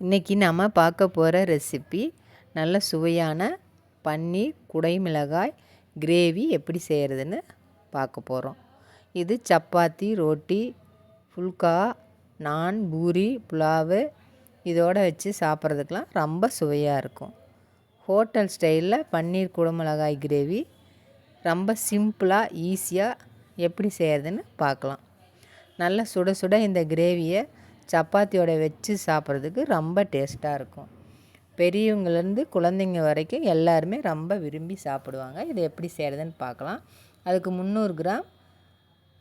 இன்றைக்கி நம்ம பார்க்க போகிற ரெசிபி நல்ல சுவையான பன்னீர் குடைமிளகாய் கிரேவி எப்படி செய்கிறதுன்னு பார்க்க போகிறோம் இது சப்பாத்தி ரோட்டி ஃபுல்கா நான் பூரி புலாவு இதோடு வச்சு சாப்பிட்றதுக்கெலாம் ரொம்ப சுவையாக இருக்கும். ஹோட்டல் ஸ்டைலில் பன்னீர் குடமிளகாய் கிரேவி ரொம்ப சிம்பிளாக ஈஸியாக எப்படி செய்கிறதுன்னு பார்க்கலாம். நல்லா சுட சுட இந்த கிரேவியை சப்பாத்தியோட வச்சு சாப்பிட்றதுக்கு ரொம்ப டேஸ்ட்டாக இருக்கும். பெரியவங்கலேருந்து குழந்தைங்க வரைக்கும் எல்லாருமே ரொம்ப விரும்பி சாப்பிடுவாங்க. இதை எப்படி செய்கிறதுன்னு பார்க்கலாம். அதுக்கு முந்நூறு கிராம்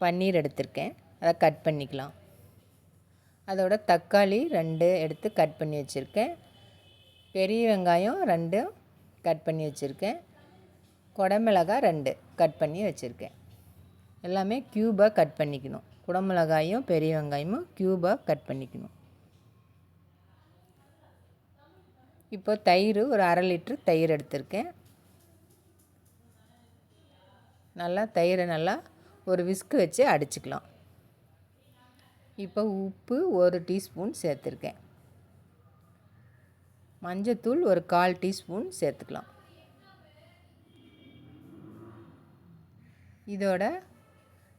பன்னீர் எடுத்திருக்கேன். அதை கட் பண்ணிக்கலாம். அதோட தக்காளி ரெண்டு எடுத்து கட் பண்ணி வச்சுருக்கேன். பெரிய வெங்காயம் ரெண்டு கட் பண்ணி வச்சுருக்கேன். குடமிளகாய் ரெண்டு கட் பண்ணி வச்சுருக்கேன். எல்லாமே க்யூபாக கட் பண்ணிக்கணும். குடமிளகாயும் பெரிய வெங்காயமும் க்யூபாக கட் பண்ணிக்கணும். இப்போ தயிர் ஒரு அரை லிட்ரு தயிர் எடுத்திருக்கேன். நல்லா தயிரை நல்லா ஒரு விஸ்கு வச்சு அடிச்சுக்கலாம். இப்போ உப்பு ஒரு டீஸ்பூன் சேர்த்துருக்கேன். மஞ்சத்தூள் ஒரு கால் டீஸ்பூன் சேர்த்துக்கலாம். இதோட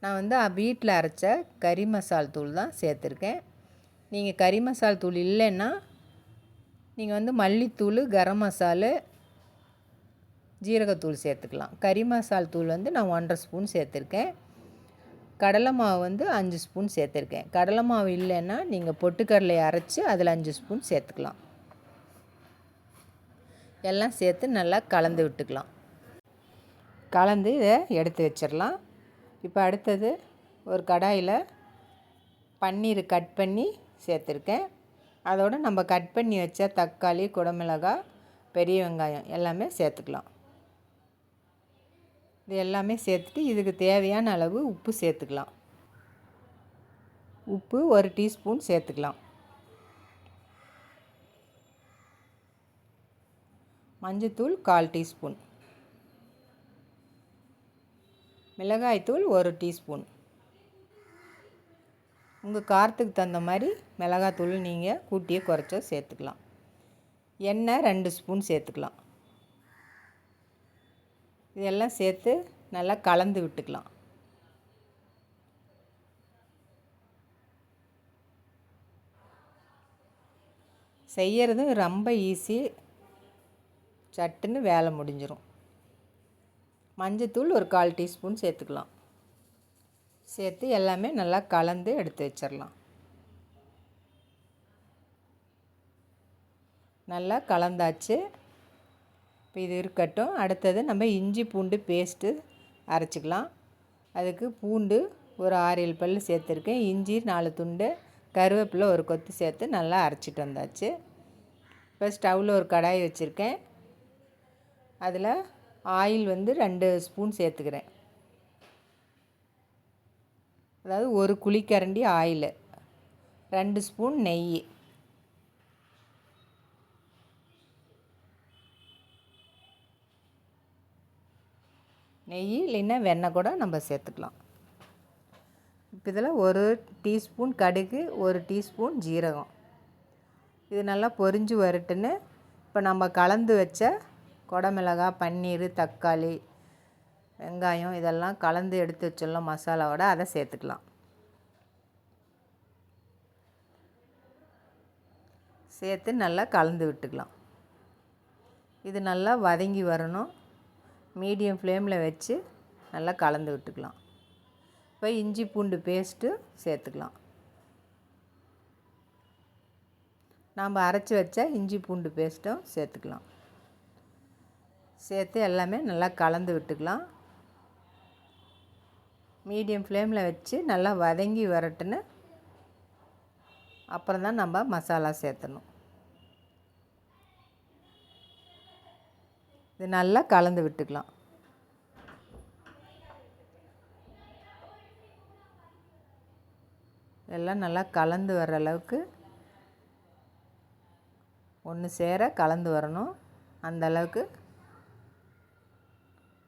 நான் வந்து வீட்டில் அரைச்ச கறி மசால் தூள் தான் சேர்த்துருக்கேன். நீங்கள் கறி மசால் தூள் இல்லைன்னா நீங்கள் வந்து மல்லித்தூள் கரம் மசாலு ஜீரகத்தூள் சேர்த்துக்கலாம். கறி மசால் தூள் வந்து நான் ஒன்றரை ஸ்பூன் சேர்த்துருக்கேன். கடலை மாவு வந்து அஞ்சு ஸ்பூன் சேர்த்துருக்கேன். கடலை மாவு இல்லைன்னா நீங்கள் பொட்டுக்கடலையை அரைச்சி அதில் அஞ்சு ஸ்பூன் சேர்த்துக்கலாம். எல்லாம் சேர்த்து நல்லா கலந்து விட்டுக்கலாம். கலந்து இதை எடுத்து வச்சிடலாம். இப்போ அடுத்தது ஒரு கடாயில் பன்னீர் கட் பண்ணி சேர்த்துருக்கேன். அதோடு நம்ம கட் பண்ணி வச்ச தக்காளி குடமிளகாய் பெரிய வெங்காயம் எல்லாமே சேர்த்துக்கலாம். இது எல்லாமே சேர்த்துட்டு இதுக்கு தேவையான அளவு உப்பு சேர்த்துக்கலாம். உப்பு ஒரு டீஸ்பூன் சேர்த்துக்கலாம். மஞ்சத்தூள் கால் டீஸ்பூன். மிளகாய்த்தூள் ஒரு டீஸ்பூன். உங்கள் காரத்துக்கு தகுந்த மாதிரி மிளகாத்தூள் நீங்கள் கூட்டியே குறைச்சோ சேர்த்துக்கலாம். எண்ணெய் ரெண்டு ஸ்பூன் சேர்த்துக்கலாம். இதெல்லாம் சேர்த்து நல்லா கலந்து விட்டுக்கலாம். செய்கிறதும் ரொம்ப ஈஸி. சட்டுன்னு வேலை முடிஞ்சிடும் மஞ்சத்தூள் ஒரு கால் டீஸ்பூன் சேர்த்துக்கலாம். சேர்த்து எல்லாமே நல்லா கலந்து எடுத்து வச்சிடலாம் நல்லா கலந்தாச்சு. இப்போ இது இருக்கட்டும். அடுத்தது நம்ம இஞ்சி பூண்டு பேஸ்ட்டு அரைச்சிக்கலாம். அதுக்கு பூண்டு ஒரு ஆறு ஏழு பல் சேர்த்துருக்கேன். இஞ்சி நாலு துண்டு கருவேப்பிலை ஒரு கொத்து சேர்த்து நல்லா அரைச்சிட்டு வந்தாச்சு. இப்போ ஸ்டவ்வில் ஒரு கடாய் வச்சுருக்கேன். அதில் ஆயில் வந்து ரெண்டு ஸ்பூன் சேர்த்துக்கிறேன். அதாவது ஒரு குழிக்கரண்டி ஆயில். ரெண்டு ஸ்பூன் நெய். நெய் இல்லைன்னா வெண்ணெய் கூட நம்ம சேர்த்துக்கலாம். இப்போ இதில் ஒரு டீஸ்பூன் கடுகு ஒரு டீஸ்பூன் ஜீரகம். இது நல்லா பொரிஞ்சு வரட்டுன்னு இப்போ நம்ம கலந்து வச்ச குடமிளகாய் பன்னீர் தக்காளி வெங்காயம் இதெல்லாம் கலந்து எடுத்து வச்சிடலாம். மசாலாவோட அதை சேர்த்துக்கலாம். சேர்த்து நல்லா கலந்து விட்டுக்கலாம். இது நல்லா வதங்கி வரணும். மீடியம் ஃப்ளேமில் வச்சு நல்லா கலந்து விட்டுக்கலாம். இப்போ இஞ்சி பூண்டு பேஸ்ட்டு சேர்த்துக்கலாம். நாம் அரைச்சி வச்ச இஞ்சி பூண்டு பேஸ்ட்டும் சேர்த்துக்கலாம். சேர்த்து எல்லாமே நல்லா கலந்து விட்டுக்கலாம். மீடியம் ஃப்ளேமில் வச்சு நல்லா வதங்கி வரட்டுன்னு அப்புறம் தான் நம்ம மசாலா சேர்த்தணும். இது நல்லா கலந்து விட்டுக்கலாம். எல்லாம் நல்லா கலந்து வர்ற அளவுக்கு ஒன்று சேர கலந்து வரணும். அந்த அளவுக்கு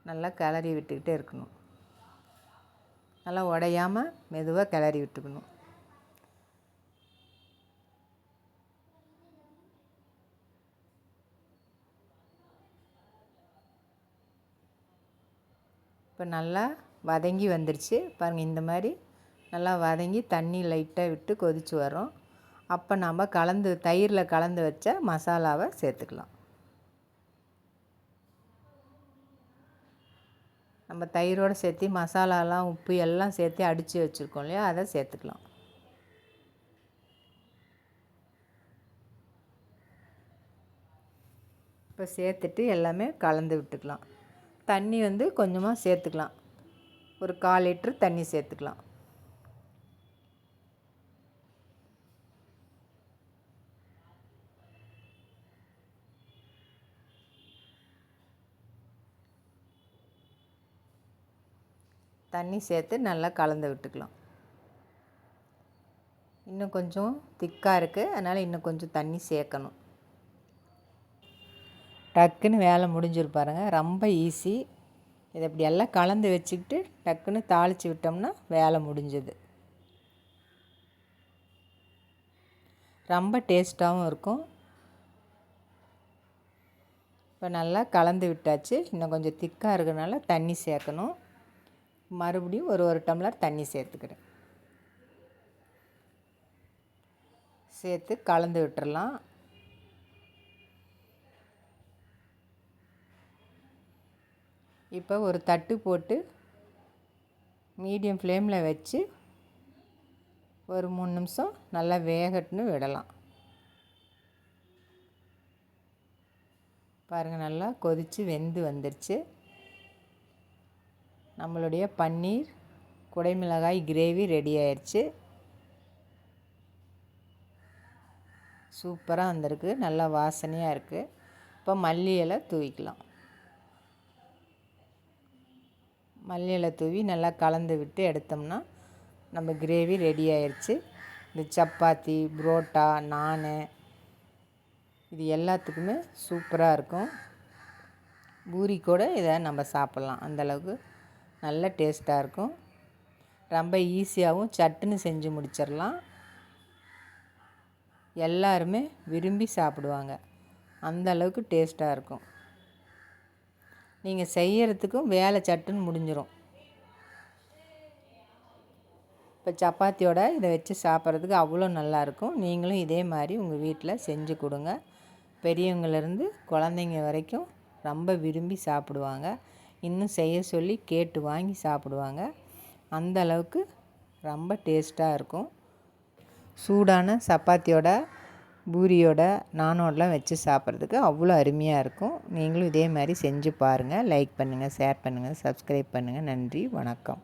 நல்லா கிளறி விட்டுக்கிட்டே இருக்கணும். நல்லா உடையாமல் மெதுவாக கிளறி விட்டுக்கணும். இப்போ நல்லா வதங்கி வந்துருச்சு. பாருங்கள் இந்த மாதிரி நல்லா வதங்கி தண்ணி லைட்டாக விட்டு கொதித்து வரும் அப்போ நம்ம கலந்து தயிரில் கலந்து வச்ச மசாலாவை சேர்த்துக்கலாம். நம்ம தயிரோடு சேர்த்து மசாலாலாம் உப்பு எல்லாம் சேர்த்து அடித்து வச்சுருக்கோம் இல்லையா? அதை சேர்த்துக்கலாம். இப்போ சேர்த்துட்டு எல்லாமே கலந்து விட்டுக்கலாம். தண்ணி வந்து கொஞ்சமாக சேர்த்துக்கலாம். ஒரு கால் லிட்ரு தண்ணி சேர்த்துக்கலாம். தண்ணி சேர்த்து நல்லா கலந்து விட்டுக்கலாம். இன்னும் கொஞ்சம் திக்காக இருக்குது அதனால் இன்னும் கொஞ்சம் தண்ணி சேர்க்கணும். டக்குன்னு வேலை முடிஞ்சிருப்பாருங்க ரொம்ப ஈஸி இதை இப்படி எல்லாம் கலந்து வச்சுக்கிட்டு டக்குன்னு தாளித்து விட்டோம்னா வேலை முடிஞ்சது. ரொம்ப டேஸ்ட்டாகவும் இருக்கும். இப்போ நல்லா கலந்து விட்டாச்சு. இன்னும் கொஞ்சம் திக்காக இருக்கிறனால தண்ணி சேர்க்கணும். மறுபடியும் ஒரு ஒரு டம்ளர் தண்ணி சேர்த்துக்கிறேன். சேர்த்து கலந்து விட்டுறலாம். இப்போ ஒரு தட்டு போட்டு மீடியம் ஃப்ளேமில் வச்சு ஒரு மூணு நிமிஷம் நல்லா வேகட்டுன்னு விடலாம். பாருங்கள் நல்லா கொதித்து வெந்து வந்துருச்சு. நம்மளுடைய பன்னீர் குடைமிளகாய் கிரேவி ரெடி ஆயிடுச்சு சூப்பராக வந்திருக்கு. நல்லா வாசனையாக இருக்குது இப்போ மல்லி இலை தூவிக்கலாம். மல்லி இலை தூவி நல்லா கலந்து விட்டு எடுத்தோம்னா நம்ம கிரேவி ரெடி ஆயிடுச்சு இந்த சப்பாத்தி புரோட்டா நான் இது எல்லாத்துக்குமே சூப்பராக இருக்கும். பூரி கூட இதை நம்ம சாப்பிட்லாம். அந்தளவுக்கு நல்ல டேஸ்ட்டாக இருக்கும். ரொம்ப ஈஸியாகவும் சட்டுன்னு செஞ்சு முடிச்சிடலாம். எல்லாருமே விரும்பி சாப்பிடுவாங்க. அந்த அளவுக்கு டேஸ்ட்டாக இருக்கும். நீங்கள் செய்கிறதுக்கும் வேலை சட்டுன்னு முடிஞ்சிடும் இப்போ சப்பாத்தியோட இதை வச்சு சாப்பிட்றதுக்கு அவ்வளோ நல்லாயிருக்கும் நீங்களும் இதே மாதிரி உங்கள் வீட்டில் செஞ்சு கொடுங்க. பெரியவங்கலேருந்து குழந்தைங்க வரைக்கும் ரொம்ப விரும்பி சாப்பிடுவாங்க. இன்னும் செய்ய சொல்லி கேட்டு வாங்கி சாப்பிடுவாங்க. அந்த அளவுக்கு ரொம்ப டேஸ்ட்டாக இருக்கும். சூடான சப்பாத்தியோட பூரியோட நானோடலாம் வச்சு சாப்பிட்றதுக்கு அவ்வளோ அருமையாக இருக்கும். நீங்களும் இதே மாதிரி செஞ்சு பாருங்கள் லைக் பண்ணுங்கள் ஷேர் பண்ணுங்கள் சப்ஸ்கிரைப் பண்ணுங்கள் நன்றி வணக்கம்.